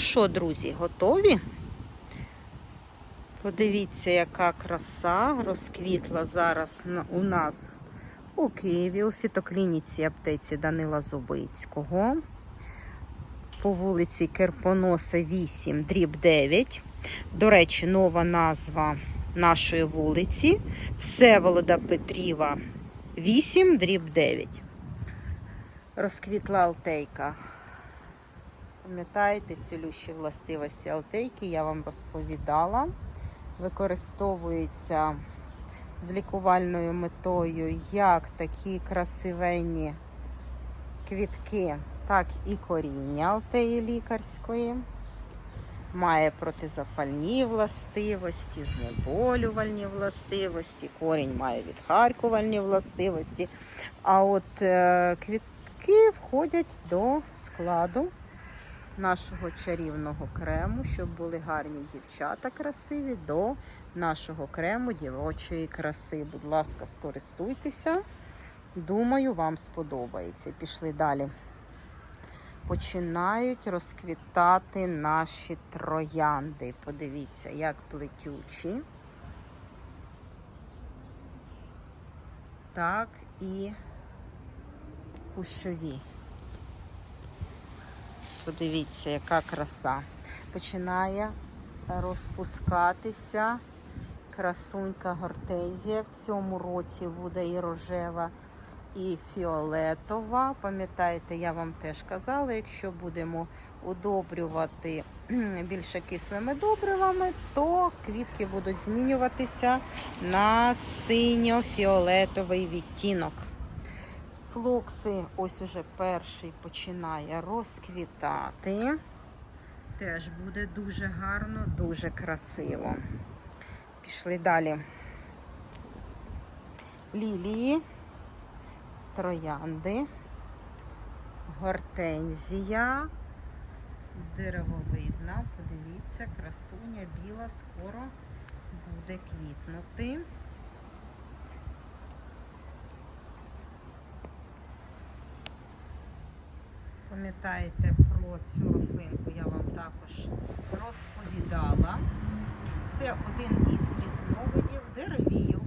що, друзі, готові? Подивіться, яка краса розквітла зараз у нас у Києві, у фітоклініці аптеці Данила Зубицького. По вулиці Керпоноса 8, дріб 9. До речі, нова назва нашої вулиці Всеволода Петріва 8, дріб 9. Розквітла алтейка. Пам'ятаєте цілющі властивості алтейки, я вам розповідала. Використовується з лікувальною метою як такі красивенні квітки, так і коріння алтеї лікарської. Має протизапальні властивості, знеболювальні властивості, корінь має відхаркувальні властивості. А от е, квітки входять до складу нашого чарівного крему, щоб були гарні дівчата красиві до нашого крему дівочої краси. Будь ласка, скористуйтеся. Думаю, вам сподобається. Пішли далі. Починають розквітати наші троянди. Подивіться, як плетючі. Так і кущові. Подивіться, яка краса. Починає розпускатися красунька гортензія. В цьому році буде і рожева, і фіолетова. Пам'ятаєте, я вам теж казала, якщо будемо удобрювати більше кислими добривами, то квітки будуть змінюватися на синьо-фіолетовий відтінок. Флокси ось уже перший починає розквітати. Теж буде дуже гарно, дуже красиво. Пішли далі. Лілії, троянди, гортензія, деревовидна. Подивіться, красуня біла скоро буде квітнути. Пам'ятаєте про цю рослинку, я вам також розповідала. Це один із різновидів деревію.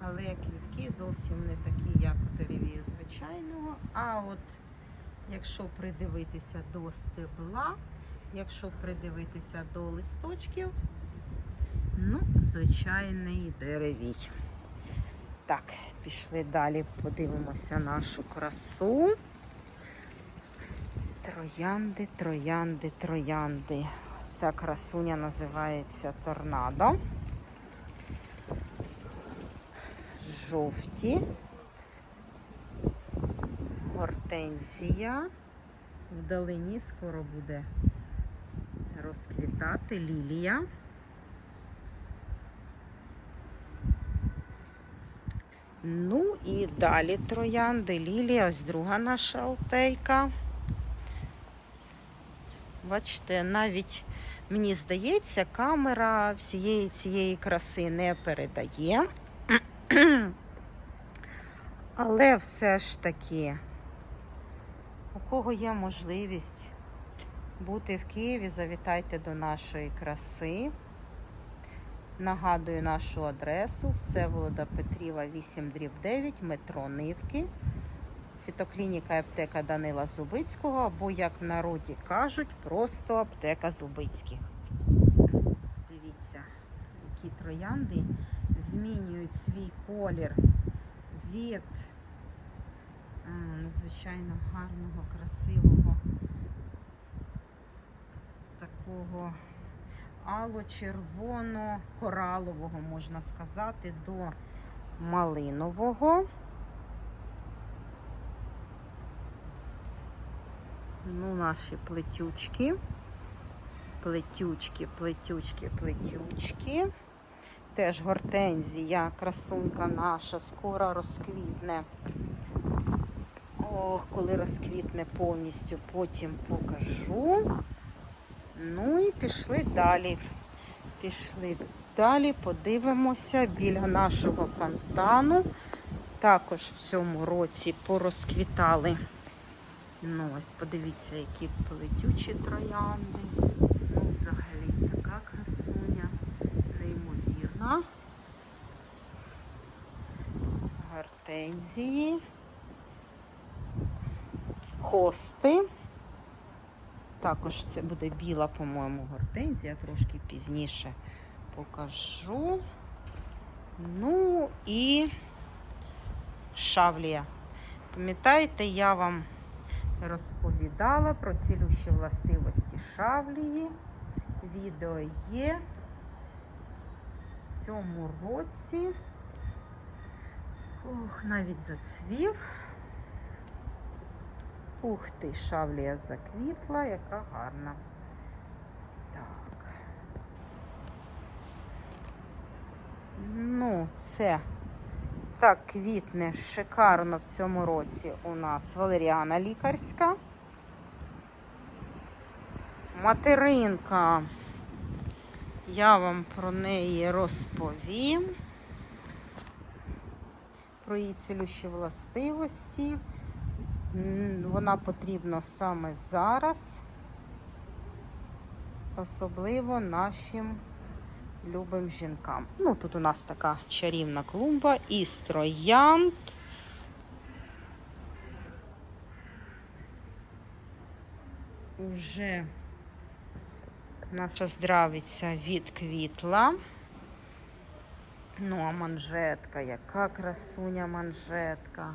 Але квітки зовсім не такі, як у деревію звичайного. А от якщо придивитися до стебла, якщо придивитися до листочків, ну, звичайний деревій. Так, пішли далі, подивимося нашу красу. Троянди, троянди, троянди. Ця красуня називається торнадо. Жовті. Гортензія. Вдалині скоро буде розквітати лілія. Ну і далі троянди, лілія, ось друга наша алтейка. Бачите, навіть мені здається, камера всієї цієї краси не передає. Але все ж таки, у кого є можливість бути в Києві, завітайте до нашої краси. Нагадую нашу адресу Всеволода Петріва, 8 дріб 9, метро Нивки, фітоклініка аптека Данила Зубицького, або, як в народі кажуть, просто аптека Зубицьких. Дивіться, які троянди змінюють свій колір від надзвичайно гарного, красивого такого ало-червоно-коралового, можна сказати, до малинового. Ну, наші плетючки. Плетючки, плетючки, плетючки. Теж гортензія, красунька наша, скоро розквітне. Ох, коли розквітне повністю, потім покажу. Ну і пішли далі. Пішли далі, подивимося біля нашого фонтану. Також в цьому році порозквітали Ну, ось подивіться, які плетючі троянди. Ну, взагалі така красуня, неймовірна. Гортензії. Хости. Також це буде біла, по-моєму, гортензія, трошки пізніше покажу. Ну і шавлія. Пам'ятаєте, я вам розповідала про цілющі властивості шавлії. Відео є в цьому році. Ох, навіть зацвів. Ух ти, шавлія заквітла, яка гарна. Так. Ну, це так квітне шикарно в цьому році у нас валеріана лікарська. Материнка. Я вам про неї розповім. Про її цілющі властивості. Вона потрібна саме зараз, особливо нашим любим жінкам. Ну, тут у нас така чарівна клумба із троянд. Уже наша здравиця відквітла. Ну, а манжетка, яка красуня манжетка.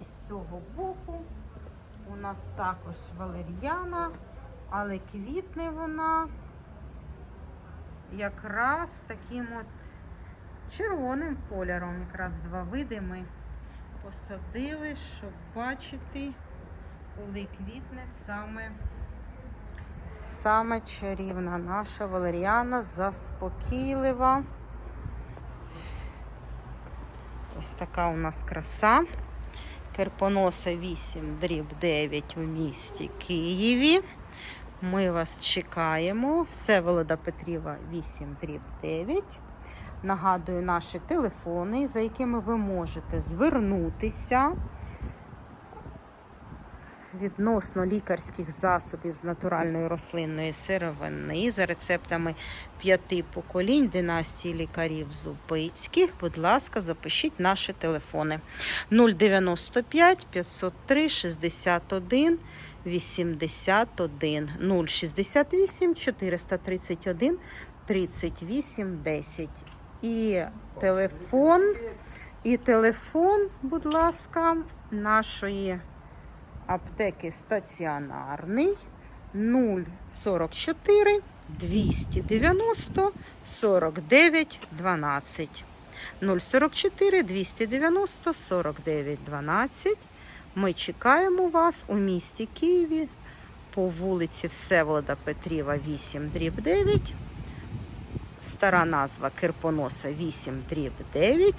І з цього боку у нас також валер'яна, але квітне вона якраз таким от червоним кольором. Якраз два види ми посадили, щоб бачити, коли квітне саме, саме чарівна наша валеріана заспокійлива. Ось така у нас краса. Керпоноса 8 дріб 9 у місті Києві. Ми вас чекаємо. Всеволода Петріва 8 дріб 9. Нагадую наші телефони, за якими ви можете звернутися відносно лікарських засобів з натуральної рослинної сировини за рецептами п'яти поколінь династії лікарів Зубицьких. Будь ласка, запишіть наші телефони 095 503 61 81 068 431 38 10. І телефон, і телефон, будь ласка, нашої аптеки стаціонарний 044 290 49 12. 044 290 49 12. Ми чекаємо вас у місті Києві по вулиці Всеволода Петріва, 8 дріб 9. Стара назва Кирпоноса 8 дріб 9.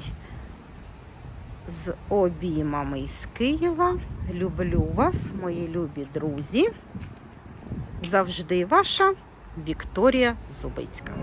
З обіймами із Києва. Люблю вас, мої любі друзі. Завжди ваша Вікторія Зубицька.